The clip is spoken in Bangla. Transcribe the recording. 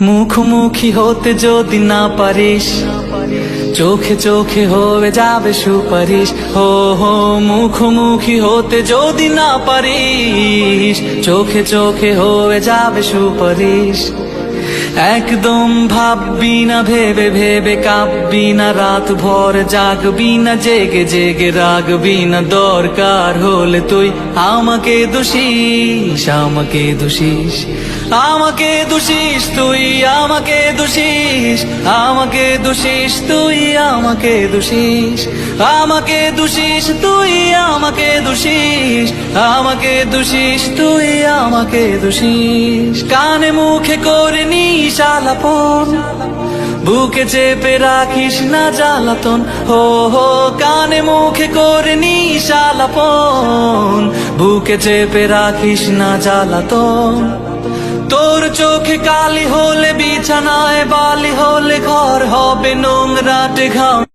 মুখোমুখি হতে যদি না পারিস, চোখে চোখে হয়ে যাবে সুপারিশ। হো হো মুখোমুখি হতে যদি না পারিস, চোখে চোখে হয়ে যাবে সুপারিশ। একদম ভাববি না, ভেবে ভেবে কাঁপবি না, রাত ভর জাগবি না, জেগে জেগে রাগবি না, দরকার হলে তুই আমাকে দোষিস আমাকে দোষিস। আমাকে দোষিস তুই, আমাকে দোষিস আমাকে দোষিস তুই, আমাকে দোষিস আমাকে দোষিস তুই, আমাকে দোষিস আমাকে দোষিস তুই, আমাকে দোষিস। কানে মুখে করে নিস আলাপন বুকে চেপে রাখিস না জ্বালাতন। হো হো, কানে মুখে করে নিস আলাপন বুকে চেপে রাখিস না জ্বালাতন। তোর চোখে কালি হলে বিছানায় বালি হলে ঘর হবে নোংরাটে ঘাম